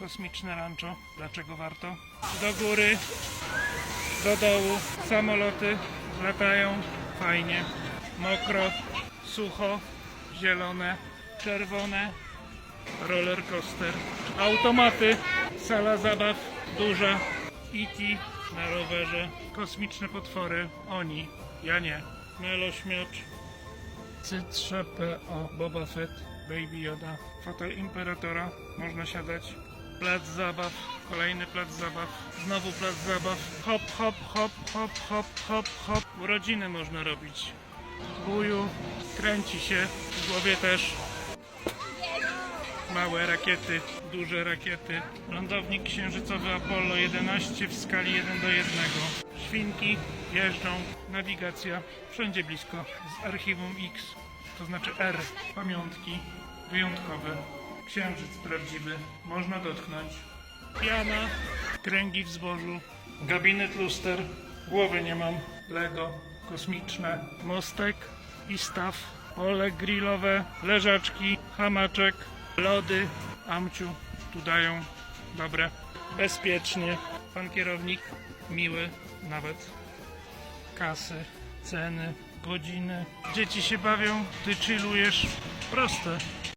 Kosmiczne rancho. Dlaczego warto? Do góry, do dołu. Samoloty latają. Fajnie. Mokro, sucho, zielone, czerwone. Roller coaster. Automaty. Sala zabaw duża. E.T. na rowerze. Kosmiczne potwory. Oni. Ja nie. Melośmiocz. C3PO Boba Fett, Baby Yoda, fotel Imperatora, można siadać, plac zabaw, kolejny plac zabaw, znowu plac zabaw, hop, hop, hop, hop, hop, hop, hop, urodziny można robić. Buju, kręci się, w głowie też. Małe rakiety, duże rakiety. Lądownik księżycowy Apollo 11 w skali 1 do 1. Świnki jeżdżą, nawigacja wszędzie blisko. Z archiwum X, to znaczy R, pamiątki wyjątkowe. Księżyc prawdziwy, można dotknąć. Piana, kręgi w zbożu, gabinet luster, głowy nie mam, Lego, kosmiczne, mostek i staw, pole grillowe, leżaczki, hamaczek, lody, amciu, tu dają, dobre, bezpiecznie, pan kierownik, miły. Nawet, kasy, ceny, godziny, dzieci się bawią, ty chillujesz, proste.